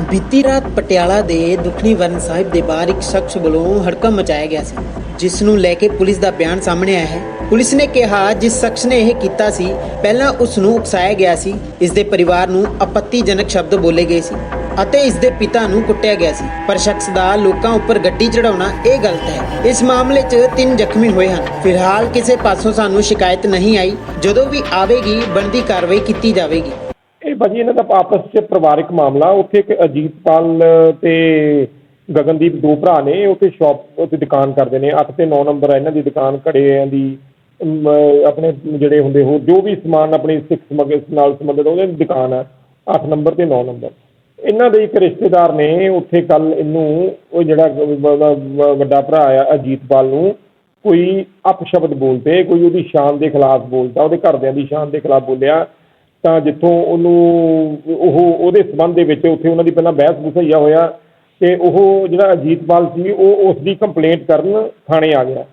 ਬੀਤੀ ਰਾਤ ਪਟਿਆਲਾ ਦੇ ਦੁਖਨੀ ਵਰਨ ਸਾਹਿਬ ਦੇ ਬਾਹਰ ਇੱਕ ਸ਼ਖਸ ਵੱਲੋਂ ਹੜਕੰਪ ਮਚਾਇਆ ਗਿਆ ਸੀ, ਜਿਸ ਨੂੰ ਲੈ ਕੇ ਪੁਲਿਸ ਦਾ ਬਿਆਨ ਸਾਹਮਣੇ ਆਇਆ ਹੈ। ਪੁਲਿਸ ਨੇ ਕਿਹਾ, ਜਿਸ ਸ਼ਖਸ ਨੇ ਇਹ ਕੀਤਾ ਸੀ, ਪਹਿਲਾਂ ਉਸ ਨੂੰ ਉਕਸਾਇਆ ਗਿਆ ਸੀ। ਇਸ ਦੇ ਪਰਿਵਾਰ ਨੂੰ ਆਪੱਤੀਜਨਕ ਸ਼ਬਦ ਬੋਲੇ ਗਏ ਸੀ ਅਤੇ ਇਸ ਦੇ ਪਿਤਾ ਨੂੰ ਕੁੱਟਿਆ ਗਿਆ ਸੀ। ਪਰ ਸ਼ਖਸ ਦਾ ਲੋਕਾਂ ਉੱਪਰ ਗੱਡੀ ਚੜਾਉਣਾ ਇਹ ਗਲਤ ਹੈ। ਇਸ ਮਾਮਲੇ 'ਚ ਤਿੰਨ ਜ਼ਖਮੀ ਹੋਏ ਹਨ। ਫਿਲਹਾਲ ਕਿਸੇ ਪਾਸੋਂ ਸਾਨੂੰ ਸ਼ਿਕਾਇਤ ਨਹੀਂ ਆਈ। ਜਦੋਂ ਵੀ ਆਵੇਗੀ, ਬਣਦੀ ਕਾਰਵਾਈ ਕੀਤੀ ਜਾਵੇਗੀ। ਇਹ ਭਾਅ ਜੀ ਇਹਨਾਂ ਦਾ ਆਪਸ 'ਚ ਪਰਿਵਾਰਿਕ ਮਾਮਲਾ, ਉੱਥੇ ਇੱਕ ਅਜੀਤਪਾਲ ਅਤੇ ਗਗਨਦੀਪ ਦੋ ਭਰਾ ਨੇ ਉੱਥੇ ਸ਼ੋਪ ਉੱਥੇ ਦੁਕਾਨ ਕਰਦੇ ਨੇ, ਅੱਠ ਅਤੇ ਨੌ ਨੰਬਰ ਹੈ ਇਹਨਾਂ ਦੀ ਦੁਕਾਨ, ਘੜਿਆਂ ਦੀ ਆਪਣੇ ਜਿਹੜੇ ਹੁੰਦੇ ਹੋ ਜੋ ਵੀ ਸਮਾਨ ਆਪਣੇ ਸਿੱਖ ਸਮਗਰ ਨਾਲ ਸੰਬੰਧਿਤ ਉਹਦੇ ਦੀ ਦੁਕਾਨ ਆ, ਅੱਠ ਨੰਬਰ ਅਤੇ ਨੌ ਨੰਬਰ। ਇਹਨਾਂ ਦੇ ਇੱਕ ਰਿਸ਼ਤੇਦਾਰ ਨੇ ਉੱਥੇ ਕੱਲ੍ਹ ਇਹਨੂੰ, ਉਹ ਜਿਹੜਾ ਵੱਡਾ ਭਰਾ ਆ ਅਜੀਤਪਾਲ ਨੂੰ, ਕੋਈ ਅਪਸ਼ਬਦ ਬੋਲਤੇ ਕੋਈ ਉਹਦੀ ਸ਼ਾਨ ਦੇ ਖਿਲਾਫ ਬੋਲਤਾ ਉਹਦੇ ਘਰਦਿਆਂ ਦੀ ਸ਼ਾਨ ਦੇ ਖਿਲਾਫ ਬੋਲਿਆ। ਤਾਂ ਜਿੱਥੋਂ ਉਹਨੂੰ, ਉਹ, ਉਹਦੇ ਸੰਬੰਧ ਦੇ ਵਿੱਚ ਉੱਥੇ ਉਹਨਾਂ ਦੀ ਪਹਿਲਾਂ ਬਹਿਸ ਬੁਸਈਆ ਹੋਇਆ ਤੇ ਉਹ ਜਿਹੜਾ ਅਜੀਤਪਾਲ ਸੀ, ਉਹ ਉਸ ਦੀ ਕੰਪਲੇਂਟ ਕਰਨ ਥਾਣੇ ਆ ਗਿਆ।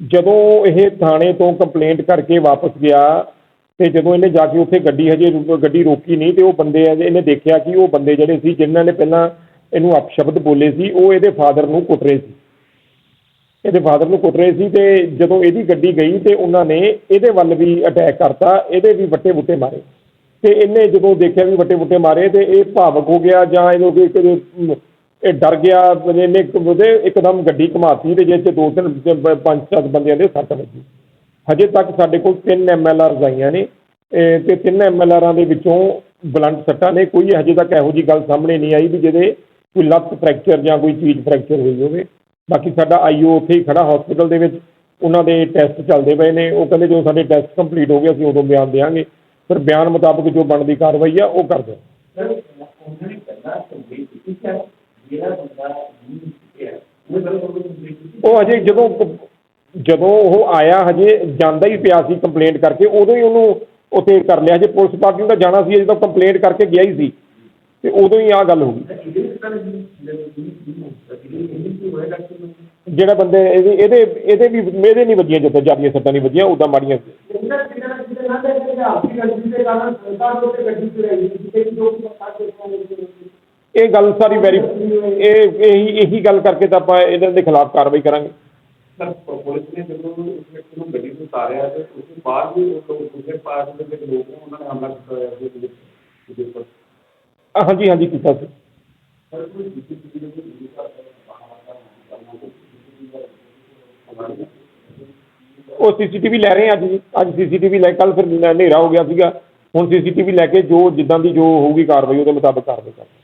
ਜਦੋਂ ਇਹ ਥਾਣੇ ਤੋਂ ਕੰਪਲੇਂਟ ਕਰਕੇ ਵਾਪਸ ਗਿਆ ਤੇ ਜਦੋਂ ਇਹਨੇ ਜਾ ਕੇ ਉੱਥੇ ਗੱਡੀ ਹਜੇ ਗੱਡੀ ਰੋਕੀ ਨਹੀਂ ਤੇ ਉਹ ਬੰਦੇ ਆ, ਇਹਨੇ ਦੇਖਿਆ ਕਿ ਉਹ ਬੰਦੇ ਜਿਹੜੇ ਸੀ, ਜਿਨ੍ਹਾਂ ਨੇ ਪਹਿਲਾਂ ਇਹਨੂੰ ਅਪਸ਼ਬਦ ਬੋਲੇ ਸੀ, ਉਹ ਇਹਦੇ ਫਾਦਰ ਨੂੰ ਕੁੱਟ ਰਹੇ ਸੀ। ਇਹਦੇ ਫਾਦਰ ਨੂੰ ਕੁੱਟ ਰਹੇ ਸੀ ਤੇ ਜਦੋਂ ਇਹਦੀ ਗੱਡੀ ਗਈ ਤੇ ਉਹਨਾਂ ਨੇ ਇਹਦੇ ਵੱਲ ਵੀ ਅਟੈਕ ਕਰਤਾ, ਇਹਦੇ ਵੀ ਵੱਟੇ ਬੁੱਟੇ ਮਾਰੇ। ਤੇ ਇਹਨੇ ਜਦੋਂ ਦੇਖਿਆ ਵੀ ਵੱਟੇ ਬੁੱਟੇ ਮਾਰੇ ਤੇ ਇਹ ਭਾਵਕ ਹੋ ਗਿਆ ਜਾਂ ਇਹਨੂੰ ਕੋਈ ਕੋਈ, ਇਹ ਡਰ ਗਿਆ ਇਹਨੇ ਉਹਦੇ ਇੱਕਦਮ ਗੱਡੀ ਘੁਮਾਤੀ ਤੇ ਜਿਹਦੇ 'ਚ ਦੋ ਤਿੰਨ ਪੰਜ ਸੱਤ ਬੰਦਿਆਂ ਦੇ ਸੱਟ ਵੱਜੀ। ਹਜੇ ਤੱਕ ਸਾਡੇ ਕੋਲ ਤਿੰਨ ਐਮਐਲਆਰ ਆਈਆਂ ਨੇ ਇਹ ਤੇ ਤਿੰਨ ਆਰਾਂ ਦੇ ਵਿੱਚੋਂ ਬਲੰਟ ਸੱਟਾਂ ਨੇ ਕੋਈ ਹਜੇ ਤੱਕ ਇਹੋ ਜੀ ਗੱਲ ਸਾਹਮਣੇ ਨਹੀਂ ਆਈ ਵੀ ਜਿਹਦੇ ਕੋਈ ਲੱਤ ਫ੍ਰੈਕਚਰ ਜਾਂ ਕੋਈ ਚੀਜ਼ ਫ੍ਰੈਕਚਰ ਹੋਈ ਹੋਵੇ। ਬਾਕੀ ਸਾਡਾ ਆਈਓ ਉੱਥੇ ਹੀ ਖੜਾ ਹਸਪੀਟਲ ਦੇ ਵਿੱਚ ਉਹਨਾਂ ਦੇ ਟੈਸਟ ਚੱਲਦੇ ਪਏ ਨੇ ਉਹ ਕਹਿੰਦੇ ਜਦੋਂ ਸਾਡੇ ਟੈਸਟ ਕੰਪਲੀਟ ਹੋ ਗਏ ਅਸੀਂ ਉਦੋਂ ਬਿਆਨ ਦੇਵਾਂਗੇ। ਫਿਰ ਬਿਆਨ ਮੁਤਾਬਕ ਜੋ ਬਣਦੀ ਕਾਰਵਾਈ ਆ ਉਹ ਕਰਦੇ ਉਹ ਅਜੇ ਜਦੋਂ ਜਦੋਂ ਉਹ ਆਇਆ ਹਜੇ ਜਾਂਦਾ ਹੀ ਪਿਆ ਸੀ ਕੰਪਲੇਂਟ ਕਰਕੇ ਉਦੋਂ ਹੀ ਉਹਨੂੰ ਉੱਥੇ ਕਰ ਲਿਆ। ਜੇ ਪੁਲਿਸ ਪਾਰਟੀ ਨੂੰ ਤਾਂ ਜਾਣਾ ਸੀ ਅਜੇ ਤਾਂ ਕੰਪਲੇਂਟ ਕਰਕੇ ਗਿਆ ਹੀ ਸੀ। ਤੇ ਉਦੋਂ ਹੀ ਆਹ ਗੱਲ ਹੋ ਗਈ। ਜਿਹੜਾ ਬੰਦੇ ਇਹਦੇ ਇਹਦੇ ਇਹਦੇ ਵੀ ਇਹਦੇ ਨਹੀਂ ਵੱਜੀਆਂ ਜਦੋਂ ਜਿਆਦੀਆਂ ਸੱਟਾਂ ਨਹੀਂ ਵੱਜੀਆਂ ਉਦਾਂ ਮਾੜੀਆਂ ਸੀ ਇਹ ਗੱਲ ਸਾਰੀ ਵੈਰੀ ਇਹ ਇਹੀ ਇਹੀ ਗੱਲ ਕਰਕੇ ਤਾਂ ਆਪਾਂ ਇਹਨਾਂ ਦੇ ਖਿਲਾਫ ਕਾਰਵਾਈ ਕਰਾਂਗੇ। ਸਰ ਪੁਲਿਸ ਨੇ ਜਦੋਂ ਉਸ ਵਿਅਕਤੀ ਨੂੰ ਗੱਡੀ ਤੋਂ ਉਤਾਰਿਆ ਤੇ ਉਸ ਤੋਂ ਬਾਅਦ ਵੀ ਉਹ ਲੋਕ ਦੂਸਰੇ ਪਾਰਟੀ ਦੇ ਵਿੱਚ ਲੋਕ ਨੇ ਉਹਨਾਂ ਨੇ ਹਮਲਾ ਕੀਤਾ ਹੋਇਆ ਸੀ ਉਹਦੇ ਉਹਦੇ ਉੱਪਰ। ਅ, ਹਾਂਜੀ ਹਾਂਜੀ ਕੀਤਾ ਸੀ। ਸਰ ਕੋਈ ਸੀਸੀਟੀਵੀ ਦੇ ਵਿੱਚ ਵੀ ਉਹ ਸੀਸੀਟੀਵੀ ਲੈ ਰਹੇ ਹਾਂ ਅੱਜ ਜੀ। ਅੱਜ ਸੀਸੀਟੀਵੀ ਲੈ ਕੱਲ੍ਹ ਫਿਰ ਹਨੇਰਾ ਹੋ ਗਿਆ ਸੀਗਾ। ਹੁਣ ਸੀਸੀਟੀਵੀ ਲੈ ਕੇ ਜੋ ਜਿੱਦਾਂ ਦੀ ਜੋ ਹੋਊਗੀ ਕਾਰਵਾਈ ਉਹਦੇ ਮੁਤਾਬਿਕ ਕਾਰਵਾਈ ਕਰਾਂਗੇ